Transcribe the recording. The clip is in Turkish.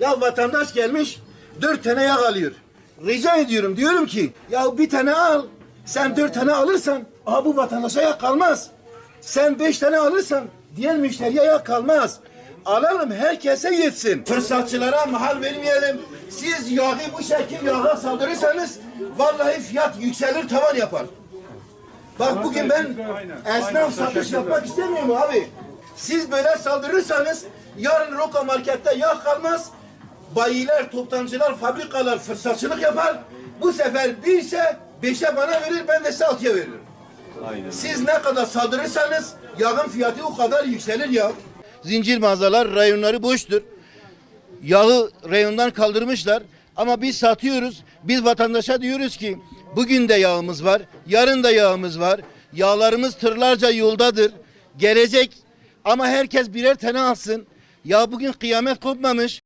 Ya vatandaş gelmiş dört tane yağ alıyor. Rica ediyorum diyorum ki ya bir tane al. Sen dört tane alırsan aha bu vatandaşa yağ kalmaz. Sen beş tane alırsan diğer müşteriye yağ kalmaz. Alalım herkese yetsin. Fırsatçılara mahal vermeyelim. Siz yağı bu şekil yağa saldırırsanız vallahi fiyat yükselir tavan yapar. Bak bugün ben esnaf satış yapmak istemiyorum abi. Siz böyle saldırırsanız yarın Roka markette yağ kalmaz. Bayiler, toptancılar, fabrikalar fırsatçılık yapar. Bu sefer birse beşe bana verir ben de size altıya veririm. Siz ne kadar saldırırsanız yağın fiyatı o kadar yükselir ya. Zincir mağazalar rayonları boştur. Yağı reyondan kaldırmışlar. Ama biz satıyoruz. Biz vatandaşa diyoruz ki bugün de yağımız var. Yarın da yağımız var. Yağlarımız tırlarca yoldadır. Gelecek ama herkes birer tane alsın. Ya bugün kıyamet kopmamış.